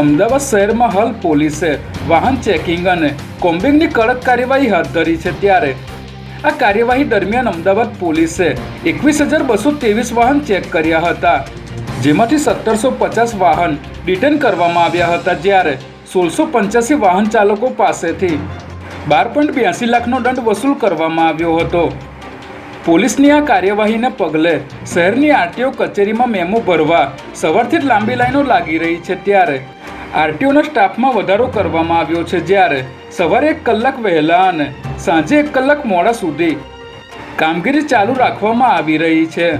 અમદાવાદ શહેરમાં હાલ પોલીસે વાહન ચેકિંગ અને કોમ્બિંગની કડક કાર્યવાહી હાથ ધરી છે ત્યારે આ કાર્યવાહી દરમિયાન અમદાવાદ પોલીસે એકવીસ હજાર બસો ત્રેવીસ વાહન ચેક કર્યા હતા. જેમાંથી સત્તરસો પચાસ વાહન ડિટેન કરવામાં આવ્યા હતા જ્યારે સોળસો પંચ્યાસી વાહન ચાલકો પાસેથી બાર પોઈન્ટ બ્યાસી લાખનો દંડ વસૂલ કરવામાં આવ્યો હતો. પોલીસની આ કાર્યવાહીને પગલે શહેરની આરટીઓ કચેરીમાં મેમો ભરવા સવારથી જ લાંબી લાઈનો લાગી રહી છે ત્યારે આરટીઓના સ્ટાફમાં વધારો કરવામાં આવ્યો છે જ્યારે સવારે એક કલાક વહેલા અને સાંજે એક કલાક મોડા સુધી કામગીરી ચાલુ રાખવામાં આવી રહી છે.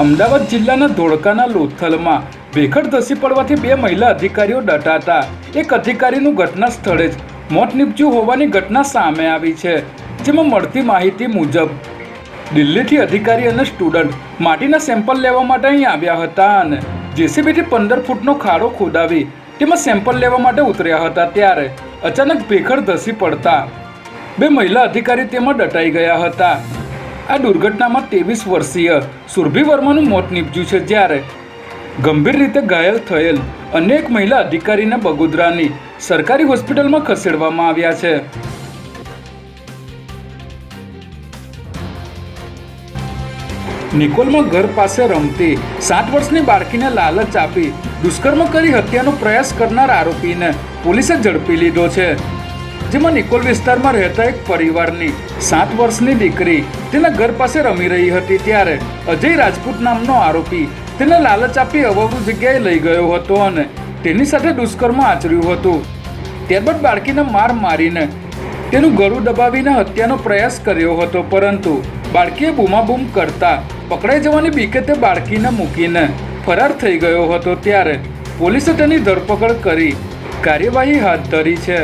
અમદાવાદ જિલ્લાના ધોળકાના લોથલમાં ભેખડ ધસી પડવાથી બે મહિલા અધિકારીઓ દટાતા એક અધિકારીનું ઘટના સ્થળે જ મોત નીપજ્યું હોવાની ઘટના સામે આવી છે, જેમાં મળતી માહિતી મુજબ દિલ્હીથી અધિકારી અને સ્ટુડન્ટ માટીના સેમ્પલ લેવા માટે અહીં આવ્યા હતા અને જેસીબીથી પંદર ફૂટનો ખાડો ખોદાવી તેમાં સેમ્પલ લેવા માટે ઉતર્યા હતા ત્યારે અચાનક ભેખડ ધસી પડતા બે મહિલા અધિકારી તેમાં દટાઈ ગયા હતા. આ દુર્ઘટનામાં ત્રેવીસ વર્ષીય સુરભી વર્માનું મોત નીપજ્યું છે જ્યારે ગંભીર રીતે ઘાયલ થયેલ અનેક મહિલા અધિકારીને બગોદરાની સરકારી હોસ્પિટલમાં ખસેડવામાં આવ્યા છે. નિકોલમાં ઘર પાસે રમતી સાત વર્ષની બાળકીને લાલચ આપી દુષ્કર્મ કરી હત્યાનો પ્રયાસ કરનાર આરોપીને પોલીસે ઝડપી લીધો છે. જેમાં નિકોલ વિસ્તારમાં રહેતા એક પરિવારની સાત વર્ષની દીકરી તેના ઘર પાસે રમી રહી હતી ત્યારે અજય રાજપૂત નામનો આરોપી તેને લાલચ આપી અવગુ જગ્યાએ લઈ ગયો હતો અને તેની સાથે દુષ્કર્મ આચર્યું હતું. ત્યારબાદ બાળકીને માર મારીને તેનું ગળું દબાવીને હત્યાનો પ્રયાસ કર્યો હતો, પરંતુ બાળકીએ બૂમાબૂમ કરતા પકડાઈ જવાની બીકે તે બાળકીને મૂકીને ફરાર થઈ ગયો હતો. ત્યારે પોલીસે તેની ધરપકડ કરી કાર્યવાહી હાથ ધરી છે.